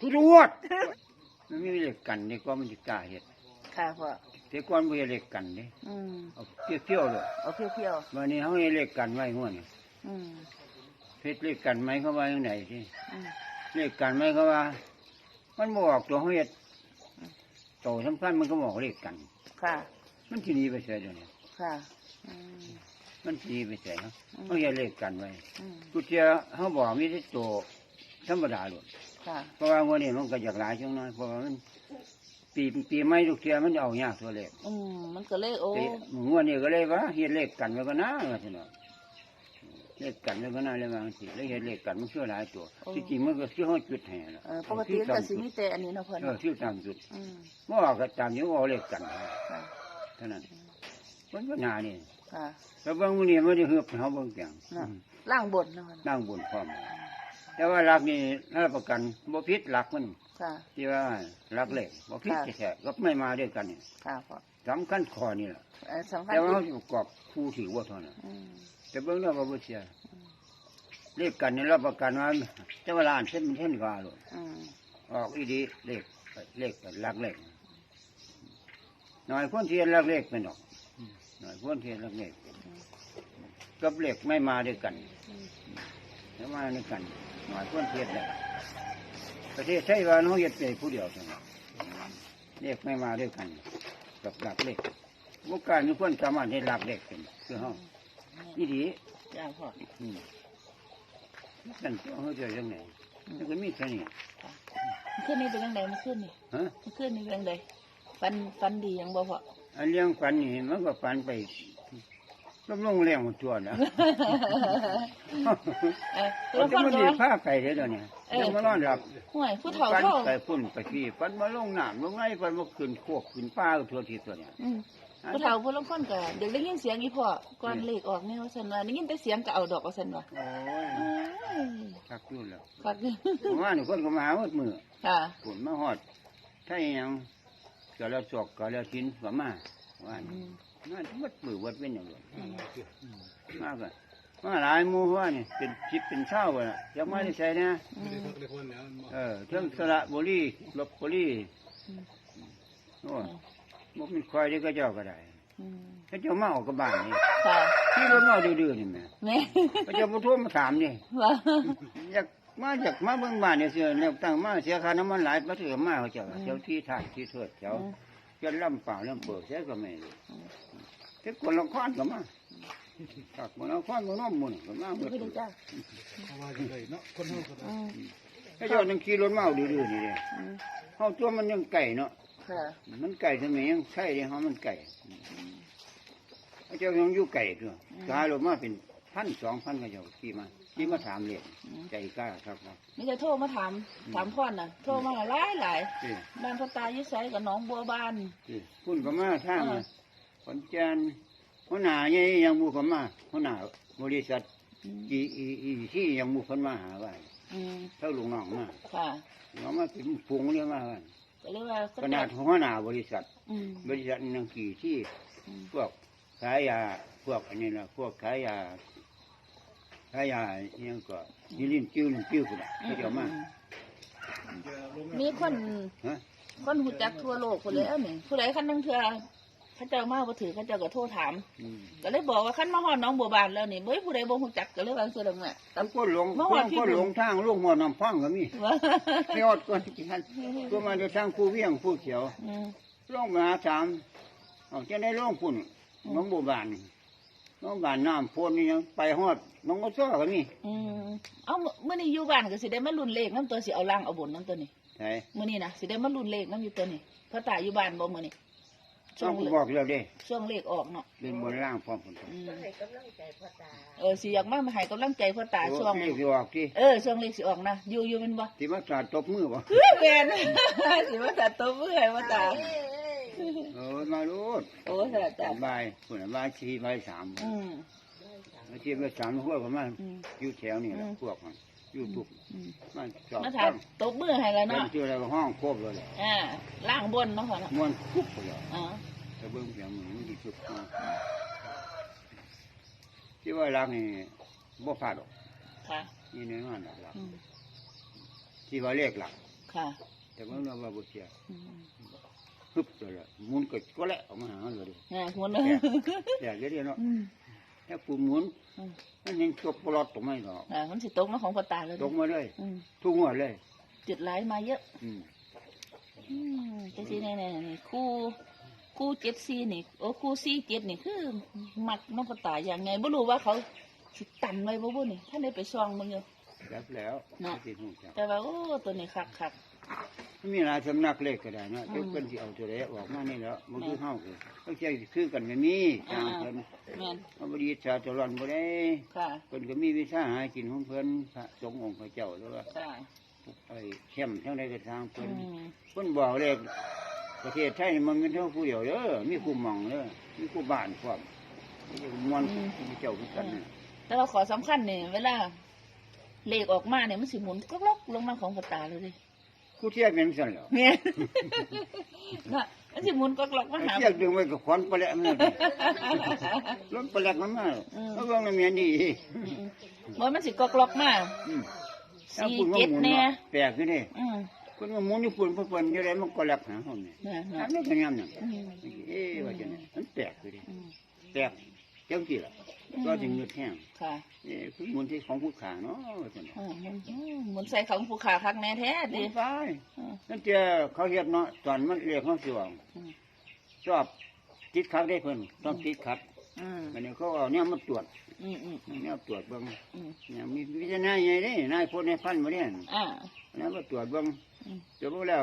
ทุรวดมันไม่มีเหล็กกันนี่ก็มันจะกล้าเห็ดค่ะพ่อแต่ก่อนไม่เหล็กกันเด้อืมเอาเที่ยวๆเลยเอาเที่ยววันนี้เขาให้เหล็กกันไว้หัวนี่ๆอืมเพชรเหล็กกันไหมเขาว่าอย่างไหนที่อืมเหล็กกันไหมเขาว่า มันบอกตัวเขาเห็ดโตสำคัญมันก็บอกเหล็กกัน ค่ะมันทีนี้ไปเสียเดี๋ยวนี้ค่ะอืมมันทีนี้ไปเสียเขาอืมเขาเห็ดเหล็กกันไว้อืมกูเจ้าเขาบอกมีที่โตธรรมดาหลดค่ะ เพราะว่าวันนี้มันก็อยากหลายช่วงน้อยเพราะว่ามันปีปีไม่ลูกเทียมันเอายากตัวเล็กอืมมันก็เลยโอ้ปีงวดนี้ก็เลยว่าเฮ็ดเลขกันไว้ก็น่าว่าซั่นเนาะเลขกันไว้ก็น่าเลยว่าจังซี่เลยเฮ็ดเลขกันมันเชื่อหลายตัวที่จริงมันก็เชื่อเฮาจุดให้ล่ะเออปกติมันก็สิมีแต่อันนี้เนาะพ่อเออเนาะชื่อตามจุดอืมบ่ออกก็ตามอยู่เอาเลขกันค่ะเท่านั้นมันก็น่านี่ค่ะแล้วบางมื้อนี้มันจะเฮือบให้เฮาเบิ่งเปียงน่ะล่างบนเนาะนั่งบนพร้อม แต่ว่าหลักนี่รับประกันบ่ผิดหลักมันค่ะ ที่ว่าหลักเลขบ่ผิดค่ะ แท้ๆก็ไม่มาด้วยกันนี่ค่ะพ่อสำคัญข้อนี่ล่ะเอ่อสำคัญแต่ว่าที่เขาจะประกอบผู้ถือว่าเท่านั้นอืมแต่เบื้องต้นว่าบ่เสียเลขกันนี่รับประกันว่าแต่ว่าล้านเส้นมันเท่นกว่าเลยอืมออกอีดีเลขเลขลักเลขหน่อยพ้นเทียนลักเลขเป็นดอกหน่อยพ้นเทียนลักเลขเป็นกับเลขไม่มาด้วยกัน แล้วมาด้วยกันหน่อยพ้นเทียนเลยประเทศไทยว่าน้องเฮ็ดไปผู้เดียวเท่านั้นเลขไม่มาด้วยกันกับหลักเลขบุกการมีคนสามารถให้หลักเลขเป็นคือห้องอีดีจ้าพ่ออืมนั่นเขาจะยังไงมันก็มีแค่นี้มันขึ้นนี่เป็นยังไงมันขึ้นนี่ฮะมันขึ้นนี่เป็นยังไงฟันฟันดียังบ่พ่ออันเลี้ยงฝันนี่มันก็ฝันไป ลงลงแรงหมดตัวนะเออมัแล้วนฟันมันก็ดีว่าผ้าไก่เด้อเดี๋ยวนี้เออยังมานอนหลับห่วยผู้เฒ่าฝันเฒ่าไปพุ่นไปขี้ฝันมาลงน้ำลงไงฝันมาขึ้นโคกขึ้นป้าทั่วทีตัวเนี่ยอืมผู้เฒ่าผู้ลางคนก็เดี๋ยวได้ยินเสียงอีพ่อก่อนเลขออกแนวซั่นว่าได้ยินแต่เสียงก็เอาดอกว่าซั่นว่าโอ้ยเอ้ยคักอยู่แล้วคักผมว่าหนูคนก็มาหาหมดมือค่ะผลมาหอดถ้ายังก็แล้วจอกก็แล้วทิ้นก็มาว่าอืม นั่นมัดมือวัดเป็นอย่างไรมากเลยมาหลายหมู่ว่านี่เป็นชิปเป็นเช่าเลยยังไม่ได้ใช้นะอืมเออเทิงสระบุรีลบบุรีอืมโอ้ยมันเป็นคอยได้ก็เจ้าก็ได้อืมเขาเจ้าเมากับบ้านนี่ค่ะที่รถเมาดื้อๆนี่แม่แม่เขาเจ้าผู้โทรมาถามนี่ว่าอยากมาอยากมาเบิ่งบ้านเนี่ยเสียแล้วตั้งมาเสียค่าน้ำมันหลายมาถือมาเขาเจ้าเจ้าที่ถ่ายที่เถิดเจ้าเจ้าล่ำเปล่าล่ำเปิดเสียก็ไม่รู้แต่คนละค้อนก็มาถักมันละค้อนมันน้อมมันก็มาหมดคือดีจ้าเพราะว่าจังไดเนาะคนเฮาก็ได้อืมถ้าเจ้ายังขี่รถเมาดื้อๆนี่เลยอืมเฮาตัวมันยังไก่เนาะค่ะมันไก่ทำไมยังใช่เลยเฮามันไก่ถ้าเจ้ายังอยู่ไก่ตัวกายรถมาเป็นพันสองพันก็เจ้าขี่มา ขี่มาถามเรียนใจกล้าครับครับ นี่จะโทรมาถาม ถามพ่อน่ะ โทรมาหลายหลายที่บ้านพ่อตายิ่ไสกับน้องบัวบานที่คุณก็มาทางเออขอนแก่นหัวหน้าใหญ่ยังหมู่ก็มาหัวหน้าบริษัทอืมอีอีอีที่ยังหมู่เพิ่นมาหาไว้อืมเท่าลุงน้องมาค่ะน้องมาเป็นพุงเรียกมาว่าก็เรียกว่าขนาดหัวหน้าบริษัทอืมบริษัทนังกี่ที่อืมพวกขายยาพวกอันนี้ละพวกขายยา ขายยาเนี่ยงก็ยิลินจิ้วลินจิ้วคนละเขาจะเอามามีคนฮะคนหูจักทั่วโลกคนเลยเอ้านี่ผู้ใดคันนึงเถื่อเขาเจ้ามาบ่ถือเขาเจ้าก็โทรถามอืมก็เลยบอกว่าคันมาฮอดน้องบัวบานแล้วนี่บ่มีผู้ใดบ่ฮู้จักก็เลยวาจั่งซี่ดอกแม่ตั้งก็หลงเมื่อควานนที่ก็หลงทางลูกหัวน้ำพังก็มีว่าไม่อดก่อนที่ท่านก็มาจะทางผู้เวียงผู้เขียวอืมลงมาหาถามเอาจะได้ลงปุ่นน้องบัวบานนี่ น้องบานน้ำพ่นนี่ยังไปฮอดน้องก็ซ้อก็มีอืมเอามื้อนี้อยู่บ้านก็สิได้มาลุ้นเลขนํตัวสิเอาล่างเอาบนนํตัวนี้ใช่มื้อนี้นะสิได้มาลุ้นเลขนํอยู่ตัวนี้เพราะตาอยู่บ้านบ่มื้อนี้ช่ต้วองงบอกแล้วเด้ช่วงเลขออกเนาะเป็นบนล่างพร้อมผลอืมเออสิอยากมามาให้กำลังใจพ่อตาช่วงเรียกออกที่เออช่วงเลขสิออกนะอยู่อยู่แมันบ่ที่มาสาดตบมือบ่เฮ้ยแม่น สิว่าตัดตัวเมื่อยพ่อตา เอ อมาลูดโอ้ค่ะจ้ะบ่ายคนน่ะบ่ายสี่บ่ายสามอืมมาเทียบบ่ายสามพวกประมาณอืมอยู่แถวนี่แหละอืมพวกมันอยู่ทุกอืมมันจอดมาถามตบมือให้แล้วเป็นเนาะชื่ออะไรก็ห้องครบเลยแหละอ่าล่างบนเนาะพ่อเนาะม้วนคุบเลยอ๋อแต่เบิ่งเสียงมือมันดีสุดที่ว่ารักนี่บ่พลาดหรอกค่ะนี่แน่นอนหลักอืมที่ว่าเลขหลักค่ะ แต่ว่าเราว่าบ่เสียอืม ฮึบเลยล่ะหมุนก็ก็แล้วออกมาหาเราเลยอ่าหัวเนอะแต่เดี๋ยวเนาะอืมถ้าปูหมุนอืมมันยังตกปลอดตกไม่หรอกอ่ามันสิตกมาของพ่อตาเลยตกมาเลย อืมทุกงวดเลย จุดหลายมาเยอะ อืมอืมแต่สิแน่ๆนี่คู่คู่เจ็ดสี่นี่โอ้คู่สี่เจ็ดนี่คือมักน้องพ่อตาอย่างไงบ่รู้ว่าเขาสิตันไว้บ่บ่นี่ท่านได้ไปซ่องมึงอยู่ รับแล้วน่ะที่หูจักแต่ว่าโอ้ตัวนี้คักคัก มีหลายสำนักเลขก็ได้นะเจ้าเพิ่นสิเอาตัวใดออกมานี่แล้วบ่คือเฮาคือเขาใช้คือกันไม่มีทางเพิ่นแม่นเอาบ่ดีชาตะลอนบ่ได้ค่ะเพิ่นก็มีวิชาหากินของเพิ่นพระสงฆ์องค์พระเจ้าแล้วว่าค่ะไอ้เข้มทั้งใดก็ทางอืเพิ่นมเพิ่นบอกเลยประเทศไทยนี่มันเป็นเท่าผู้เดียวเด้อมีผู้หมองเด้อมีผู้บ้านพร้อมมีมวนผู้เจ้าคือกันน่ะแต่ว่าขอสำคัญเนี่ยเวลาเลขออกมาเนี่ยมันสิหมุนก็ล็อกลงมาของพ่อตาเลยดิ ผู้เที่ยวเป็นซั่นแหล้วเนี่ยน่ะมันสิหมุนก็ล็อกมาไอ้หา เที่ยวดึงไว้กับขวัญปลาแหลกมันรถปลาแหลกมันมาอืมเอาเบิ่งแล้วเมียนี่บ่มันสิก็ล็อกมาอืมสี่เจ็ดแน่แปลกอยู่นี่อืมคนว่าหมุนอยู่ปุ่นเพิ่นอยู่ได้มันก็แหลกหาเฮานี่น่ะอัน่ะนนี้ก็ยามนั่นอืมเอ๊ะว่าจังได๋มันแปลกอยู่ดิอืมแปลกจังซี่ล่ะ ก็จึงเงือดแห้งค่ะเอ๊ะคือหมุนที่ของผู้ขาเนาะว่าจังได๋อืมหมุนอืมหมุนใส่ของผู้ขาคักแน่แท้ดีดิไปอืมนั่นเจ้าเขาเฮ็ดเนาะตอนมันเรียกเขาสิว่าอืมชอบติดขัดได้เพิ่นต้องติดขัดอืมอันนี้เขาเอาเนี่ยมาตรวจอืมอืมเนี่ยตรวจเบิ่งอืมเนี่ยมีวิจารณญาณเด้นายพลนายพันบ่ได้อ่าแล้วมาตรวจเบิ่งอืมตรวจเบิ่งแล้ว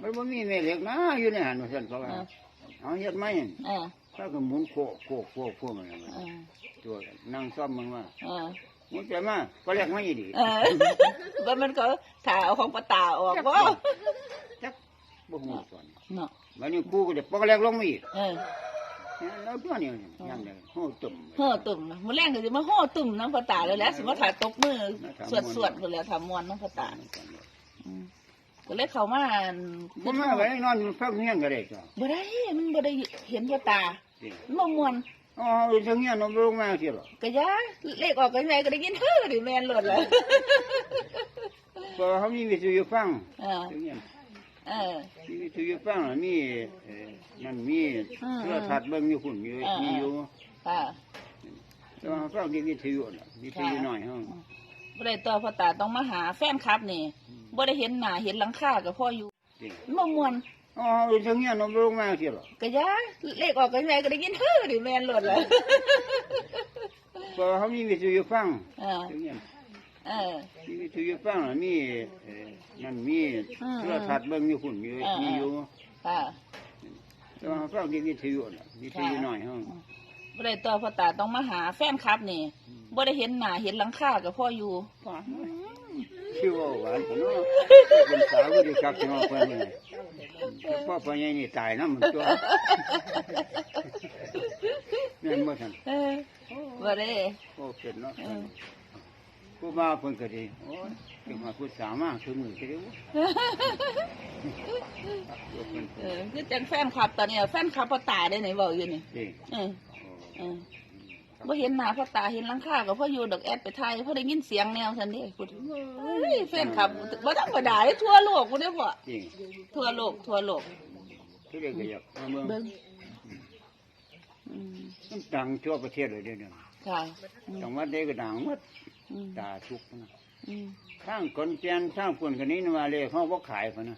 มันบ่มีแม่เหล็กนะอยู่ในหันว่าซั่นเขาว่าอ่าเอาเฮ็ดไหมอ่าถ้าก็หมุนโคโคโคโคมันน่ะอ่า ตัวนั่งซ่อมมันว่าอ่าหมุนไปมาก็แลกมาอีดีเออว่ามันก็ถ่าเอาของปลาตาออกว่าจักบ่ฮู้ตอนเนาะวันนี้ครูก็จะปอกแลกลงมาอีกเออแล้วตัวนี้ยังได้โหตุ่มเฮ้อตุ่มนะมันแรงก็สิมาโห่ตุ่มน้ำปลาตาเลยแหล้วสิมาถ่ายตบมือสวดสวดๆไปแล้วทำมวนน้ำปลาตาอืมก็เลยเข้ามาบ่มาไว้นอนฟังเฮียนก็ได้จ้ะบ่ได้มันบ่ได้เห็นปลาตามันบ่มวน อ๋อทางเฮียนบ่ลงมาสิหรอก็ยาเลขออกกันไงก็ได้ยินเฮ้อดิแม่นหลดแล้วเพราะเขามีวิทยุฟังเออทางเฮียนเออ มีวิทยุฟังน่ะมีเอ่อนั่นมีอืม โทรทัศน์เบิ่งอยู่พุ่นอยู่อ่ามีมีอยู่ค่ะแต่ว่าฟังที่วิทยุน่ะวิทยุน้อยเฮาบ่ได้ต่อปลาตาต้องมาหาแฟนคลับนี่บ่ได้เห็นหน้าเห็นหลังคาก็พออยู่จริงมันบ่มวน อ๋อทางเฮียนบ่ลงมาสิหรอก็ยาเลขออกกันไงก็ได้ยินเฮ้อดิแม่นหลดแล้วเพราะเขามีวิทยุฟังเออทางเฮียนเออ มีวิทยุฟังน่ะมีเอ่อนั่นมีอืม โทรทัศน์เบิ่งอยู่พุ่นอยู่อ่ามีมีอยู่ค่ะแต่ว่าฟังที่วิทยุน่ะวิทยุน้อยเฮาบ่ได้ต่อพ่อตาต้องมาหาแฟนคลับนี่บ่ได้เห็นหน้าเห็นหลังคาก็พออยู่ชื่อว่าหวานพุ่นเนาะเป็นสาวก็ดีครับพี่น้องเพิ่นนี่ พ่อพ่อใหญ่นี่ตายนำตัวแม่นบ่ซั่นเออบ่ได้โอ้เป็นเนาะผู้มาเพิ่นก็ดีโอ้ยถึงมาผู้สาวมาคือมือก็ไดีวะเออคือจังแฟนคลับตอนนี้แฟนคลับพ่อตายได้ไหนบอกอยู่นี่เออเออ บ่เห็นหน้าพ่อตาเห็นหลังคาก็พออยู่ดอกแอดไปไทยพอได้ยินเสียงแนวซั่นเด้พูดเฮ้ยแฟนคลับบ่ธรรมดาเด้ทั่วโลกพุ่นเด้อพ่อจริงทั่วโลกทั่วโลกทุเรียนก็อยากมาเมืองเบิ่งอืมมันดังทั่วประเทศเลยเดี๋ยวนี้ค่ะอืมจังหวัดใดก็ดังหมดอืมตาทุกข์นะอืมทางคนแก่นทางคนกันนี้มาเลยเขาบ่ขายพะนะ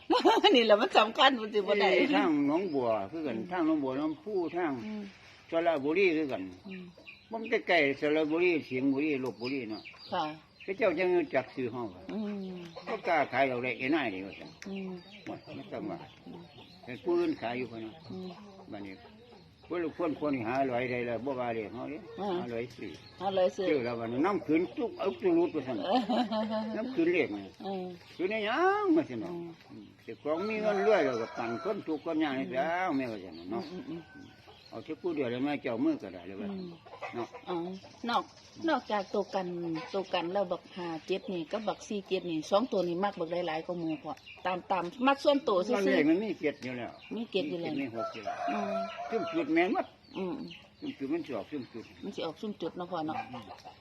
นี่แหละมันสำคัญมันสิบ่ได้เอ้ยทางหนองบัวคือกันทางหนองบัวน้ำพูทางอืมสระบุรีคือกัน อืม มันใกล้ๆสระบุรีเสียงบุรีลบบุรีเนาะค่ะ พระเจ้าจังจักซื้อห้องอืมก็กล้าขายเอาได้ไอ้นายนี่ว่าซั่นอืมว่าไม่ต้องว่าเป็นผู้อื่นขายอยู่พะนะอืมบัดนี้ผู้ลูกคนคนหาลอยได้แล้วบ่ว่าเลยเฮาเด้อ่าหาลอยซื้อเอาเลยซื้อซื้อแล้วบัดนี้น้ำขืนทุกเอาตุลุดว่าซั่นน้ำขืนเรียกนี่อืมคือในหยังว่าซั่นอืเนาะมสิของมีเงินรวยแล้วก็ปั่นคนทุกข์คนยากนี่แล้วแม่ว่าซั่นน่ะอืเนาะมอืมอืม เอาที่ผู้เดียวเลยแม่เจ้ามือก็ได้เลยว่าอืมเนาะอ๋อนอก นอกจากตัวกันตัวกันแล้วบักหาเจ็ดนี่กับบักสี่เจ็ดนี่สองตัวนี้มักบักหลายๆก็มูพอตามตามมักส่วนตัวซื่มันอเลยมันมีเกียรติอยู่แล้วๆมีเก็ดอยู่แล้วมีหกอยู่แล้วอืมซุ่มจุดแม่นหมดอืมซุ่มจุดมันสิออกซุ่มจุดมันสิออกซุ่มจุดเนาะพ่อเนาะ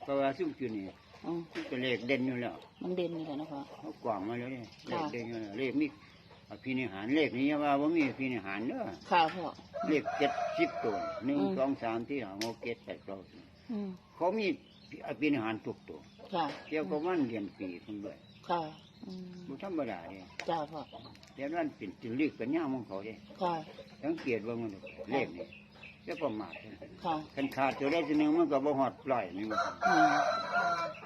เพราะว่าซุ่มจุดนี่อืมมันก็เลขเด่นอยู่แล้ว มันเด่นนี่แหละเนาะพ่อเขากว่างมาแล้วเนี่ยเลค่ะขเด่นอยู่แล้วเลขมี อภินิหารเลขนี้ว่าว่ามีอภินิหารเด้อค่ะพ่อ เลขเจ็ดสิบตัวหนึ่งอืม สองสามที่หาโมเกตแปดเก้าสิบอืมเขามีอภินิหารทุกตัวค่ะ เกี่ยวกับวันเรียนปีคนด้วยค่ะอืมบุธรรมดาเนี่ยจ้าพ่อเดี๋ยวนั้นเป็นจิลีกเป็นย่ามของเขาเด้ค่ะ สังเกตว่ามันเลขนี่ จะประมาทเด้อค่ะคันขาดตัวได้ทีนึงมันก็บ่ฮอดปล่อยนี่มันอืม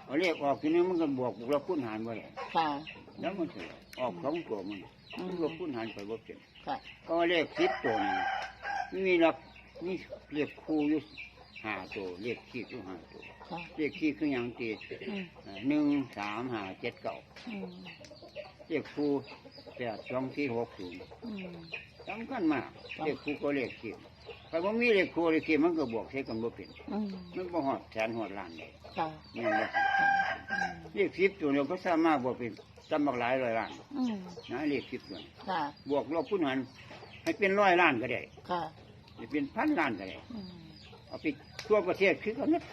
เอาเลขออกทีนึงมันก็บวกบวกแล้วคูณหารบ่ได้ค่ะแล้วมันสิออกสองตัวมันอืมันมบวกคูณหารไปบ่เป็นค่ะก็เลขสิบตัวนี่มีหลักมีเลขคู่อยู่ห้าตัวเลขขี้อยู่ห้าตัวค่ะเลขขี้คือหยังตีอืมหนึ่งสามห้าเจ็ดเก้าอืมเลขคู่แปดสองสี่หกศูนย์อืม สำคัญมากเลขคู่ก็เลข ขี้ถ้าบ่มีเลขคู่เลขขี้มันก็บวกใช้กันบ่เป็นอืมมันบ่ฮอดแสนฮอดล้านเลยค่ะนี่นบ่ค่ะอืมเลขสิบตัวเดียวก็สามารถบวกเป็นจำบักหลายร้อยล้านอืมนะเลขสิบตัวนี้ค่ะบวกลบคูณหารให้เป็นร้อยล้านก็ได้ค่ะให้เป็นพันล้านก็ได้อืมเอาไปทั่วประเทศคือกันหมด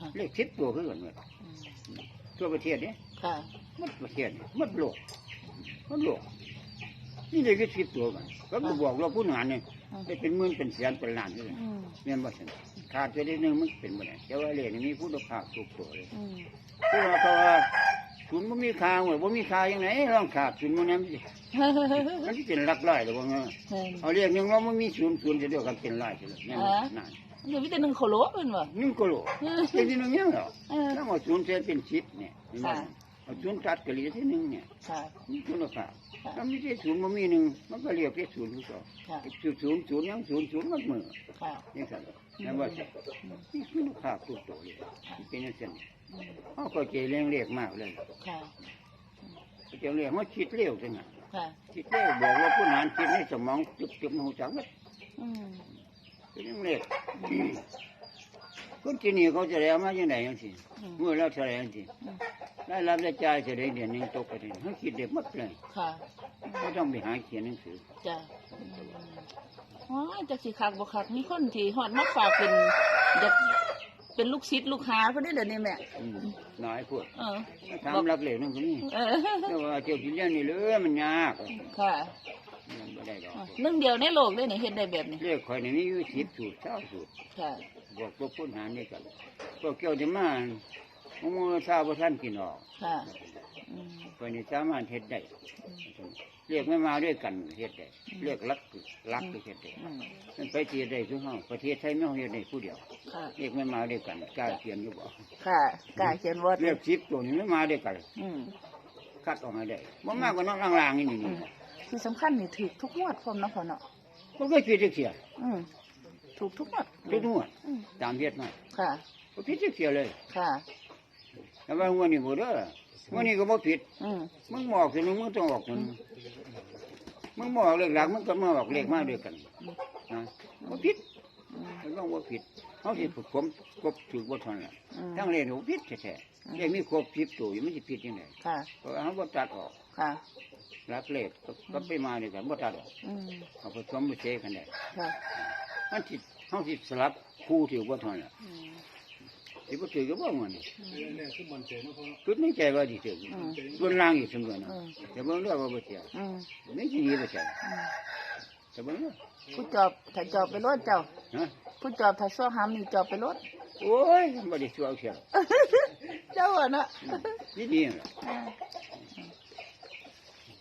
ค่ะเลขสิบตัวคือกันหมดอืมทั่วประเทศเนี่ย ค่ะหมดประเทศเนี่ยหมดโลกหมดโลกนี่เลขสิบตัวกันก็ไปบวกลบคูณหารเนี่ยอืม ได้เป็นหมื่นเป็นแสนเป็นล้านเลยอืมแม่นบ่ซั่นขาดไปได้หนึงมันเป็นบ่ได้แต่ว่าเลขนี่มีคุณภาพทุกตัวเลยอืมคือว่าเขาว่าศูนย์บ่มีค่าเว้ยบ่มีค่ายังไงลองขาดศูนย์มันนั้นมันสิเป็นหลักร้อยหรือว่าไงเห็นเอาเรียกหนึงว่ามันมีศูนย์ศูนย์จะเดียวกันเป็นร้อยไปเลยแม่นบ่อ๋อนั่นเดี๋ยวมีแต่หนึ่งโคโลเป็นบ่หนึ่งกิโลเป็นที่หนึงยังเหรอเออถ้าเอาศูนย์เศษเป็นสิบเนี่ยเห็นบ่ค่ะเอาศูนย์ตัดก็เหลือที่หนึ่งเนี่ยค่ะนี่คุณภาพค่ะ ถ้ามีที่ศูนย์บ่มีหนึ่งมันก็เรียกที่ศูนย์คือเก่าค่ะศูนย์ศูนย์ศูนย์ยังศูนย์ศูนย์มันมือค่ะยังสั่นแม่นบ่ใช่นี่คุณภาพทุกตัวเลยมันเป็นจังซั่นอืมเขาก็เจเลี้ยงเรียกมากเลยค่ะเจเรียกเขาคิดเร็วจังไงค่ะคิดเร็วบอกว่าผู้นานคิดในสมองจุบจุบหูจักหมดอืมเป็นเรื่องเล็กคนที่นี่เขาจะแล้วมาอย่างไรอย่างสิอืมเมื่อแล้วเท่าไหรอย่างสิ อืมได้รับได้จ่ายจะได้เดือนหนึงตกไปถึงเขาคิดเด็กหมดเลยค่ะเขาต้องไปหาเขียนหนังสือจ้ะอืมว้ายจักสิคักบ่คักมีคนที่ฮอดมาฝากเป็นอยากเป็นลูกศิษย์ลูกหาเพิ่นได้เดี๋ยวนี้แม่ อืมน้อยพวกเออถามรับเหลวนั่นก็นี่เออ แต่ว่าเจ้าที่เลี้ยงนี่เลยมันยากค่ะมันไม่ได้ดอกหนึ่งเดียวในโลกเลยนี่เฮ็ดได้แบบนี้ เรียกคอยนี่มีอยู่สิบสูตรเช้าสูตรค่ะ บอกพวกผู้หารนี่กันพวกเกี่ยวจะมาโมโมทราบว่าท่านกินออกค่ะอืมคนนี้สามารถเฮ็ดได้เรียกไม่มาด้วยกันเฮ็ดได้เรียกรักรักก็เฮ็ดได้อืมมันไปเทียได้ทุกห้องประเทศไทยไม่เอาเฮ็ดได้ผู้เดียว ค่ะเรียกไม่มาด้วยกันกล้าเขียนอยู่บ่ค่ะกล้าเขียนวอดเรียกสิบตัวนี้ไม่มาด้วยกันอืม คัดออกมาได้บ่มากกว่าน้องล่างๆนี่นี่อืม ที่สำคัญนี่ถูกทุกงวดพร้อมเนาะพ่อเนาะบ่เคยผิดจักเสียอืมถูกทุกงวดทุกงวดอืมตามเฮ็ดมาค่ะบ่ผิดจักเสียเลย ค่ะ แต่ว่างวดนี้บ่เด้อวันนี้ก็บ่ผิดอืมมึงบอกสิมึงมึงต้องออกนึงมึงบอกเลขหลักมึงก็มาออกเลขมาด้วยกันนะบ่ผิดอืมมันต้องบ่ผิดเขาสิฝึกผมครบถูกบ่ทันล่ะอืมทั้งเลขบ่ผิดแท้ๆเลขมีครบ10ตัวอยู่มันสิผิดจังไดค่ะ เพราะว่าเขาบ่ตัดออกค่ะหลักเลขก็ก็ไปมาด้วยกันบ่ตัดออกอืมเอาผสมบ่เชกันได้ค่ะมันสิเฮาสิสลับคู่ถือบ่ทันล่ะ อืม สิบ่ถือก็บ่มันแน่ๆคือมันใจเนาะพ่อเนาะคิดในใจว่าสิถืออืมส่วนล่างอีกซั่นบ่นะอืมแต่เบิ่งเด้อว่าบ่เสียอืมไม่สิดีบ่ใช่อืมแต่เบิ่งเด้อผู้จอบถ้าจอบไปรถเจ้าฮะผู้จอบถ้าซ้อหามนี่จอบไปรถโอ้ยบ่ได้ชัวเอาเสียเจ้าอะเนาะนี่ดีน่ะอ่า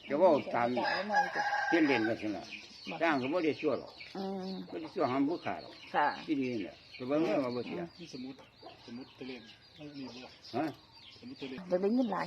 จะว่าตามจ่ายไว้หน่อยจ้ะเล่นเล่นกันสิล่ะจ้างก็บ่ได้ชัวหรอกอืมบ่ได้ชัวหามผู้ขาดหรอกค่ะที่ดีน่ะแต่เบิ่งเด้อว่าบ่เสียนี่สมมุติ สมมุติตัวเลขนี่บ่ฮะสมมุติตัวเลขเดี๋ยวได้ยินหลาย